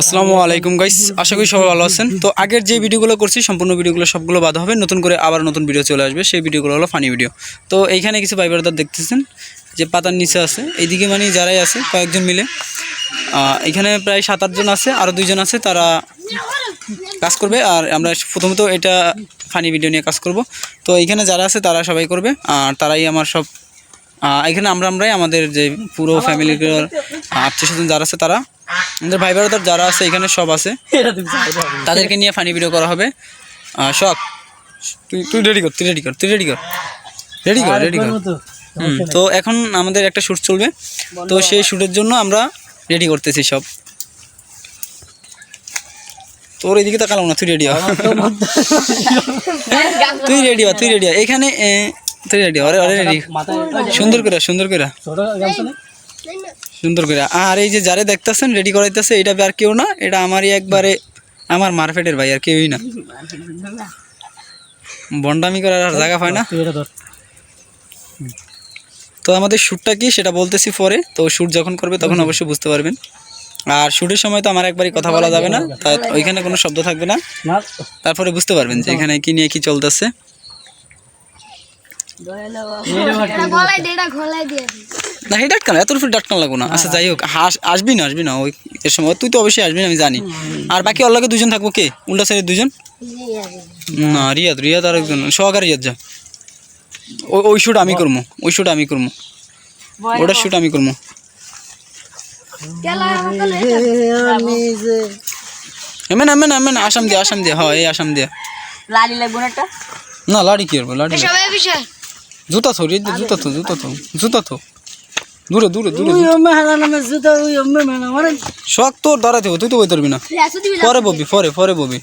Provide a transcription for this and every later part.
আসসালামু আলাইকুম গাইস আশা করি সবাই ভালো আছেন। তো আগের যে ভিডিওগুলো করছি, সম্পূর্ণ ভিডিওগুলো সবগুলো বাদ হবে। নতুন করে আবার নতুন ভিডিও চলে আসবে। সেই ভিডিওগুলো হলো ফানি ভিডিও তো এইখানে কিছু ভাই ব্রাদার দেখতেছেন, যে পাতার নিচে আছে। এইদিকে মানে যারাই আছে, কয়েকজন মিলে। এখানে প্রায় সাত, আটজন আছে আরও দুইজন আছে, তারা কাজ করবে। আর আমরা প্রথমত এটা ফানি ভিডিও নিয়ে কাজ করব। তো এইখানে যারা আছে, তারা সবাই করবে। আর তারাই আমার সব এখানে আমরা আমরাই আমাদের যে পুরো ফ্যামিলির আত্মীয় স্বজন যারা আছে, তারা আমাদের ভাই ব্রাদার যারা আছে এখানে সব আছে। তাদেরকে নিয়ে ফানি ভিডিও করা হবে। শখ তুই তুই রেডি কর তুই রেডি কর তুই রেডি কর। রেডি কর রেডি কর। তো এখন আমাদের একটা শ্যুট চলবে। তো সেই শ্যুটের জন্য আমরা রেডি করতেছি সব। তোর এদিকে তাকালাম না তুই রেডি তুই রেডি তুই রেডি এখানে তুই রেডি হ। অরে রেডি সুন্দর করে সুন্দর করে। সুন্দর করে। আর এই যে যারে দেখতেছেন রেডি করাইতেছে এটা আর কেউ না এটা আমারই একবারে আমার মারফেটের ভাই আর কেউই না। বন্ডামি করার আর জায়গা পায় না। তো আমাদের শ্যুটটা কি সেটা বলতেছি পরে। তো শ্যুট যখন করবে তখন অবশ্যই বুঝতে পারবেন। আর শ্যুটের সময় তো আমার একবারই কথা বলা যাবে না তা ওইখানে কোনো শব্দ থাকবে না। তারপরে বুঝতে পারবেন যে এখানে কি নিয়ে কি চলতেছে। না এই ডাক্তার এত রুফে ডাক্তার লাগবো না। আচ্ছা যাই হোক হাস আসবি না আসবি না ওই এর সময় তুই তো অবশ্যই আসবি না আমি জানি। আর বাকি অল্লাগে দুজন থাকব কে? উল্টা সাইডে দুজন? না রিয়াদ রিয়াদ আর একজন। সহকারে রিয়াদ যা। ওই ওই শ্যুট আমি করব ওই শ্যুট আমি করব। ওটার শ্যুট আমি করব। এমেন এমেন এমেন আসাম দিয়ে আসাম দিয়ে হয় এই আসাম দিয়ে। লালি লাগবো না না লাড়ি কি করব লাড়ি জুতা থো রিয়াদ জুতা থো জুতা থো জুতা থো। দূরে দূরে দূরে শখ তোর দাঁড়াতে তুই তো বই পারবি না। পরে ববি পরে পরে ববি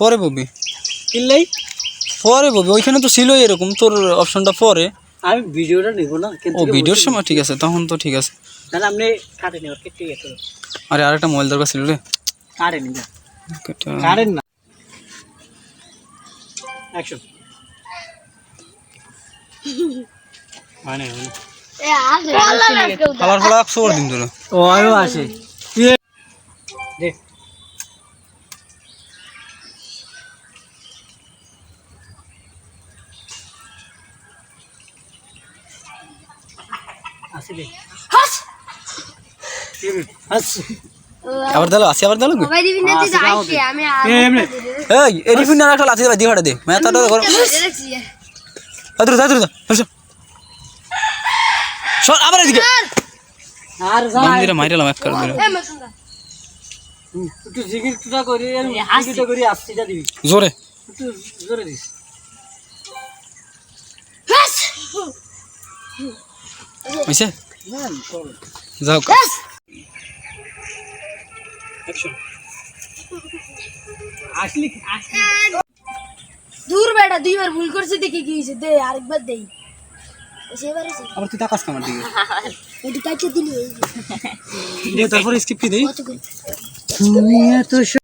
পরে ববি। কিনলেই? পরে ববি ওইখানে তো ছিলই এরকম তোর অপশনটা পরে। আমি ভিডিওটা নেব না কিন্তু ও ভিডিওর সময় ঠিক আছে তখন তো ঠিক আছে। তাহলে আপনি কাটে নেওয়ার কেটে গেছে। আরে আরেকটা মোবাইল দরকার ছিল রে। কাটে নি কাটেন না। অ্যাকশন মানে এ খাবার ফলা সবার দিন ধরে। ও আয়ো আসে। দেখ আসি দেখ হাস! হাস। আবার দিলো আসি আবার দিলো দিবি এই এরিফিন না একটা লাথি দিয়ে ফাটা দে। মেথাটা কর। দেখছি আদর আদর সর আবার এদিকে আর যা বান্দিরা মাইরালাম এক করে দিলে এ মতুঙ্গা একটু জিগির টুটা করি আর জিগিরটা করি আসছিটা দিবি জোরে একটু জোরে দিস হাস হইছে যাও হাস অ্যাকশন আসলি আসলি দূর বেটা দুইবার ভুল করছে দেখি কি হয়েছে দে আরেকবার দেই সেবার এসে আবার তুই তাকাস কামার দিকে? এটি দিলি। তারপরে স্কিপ কি দেই? তুমি এত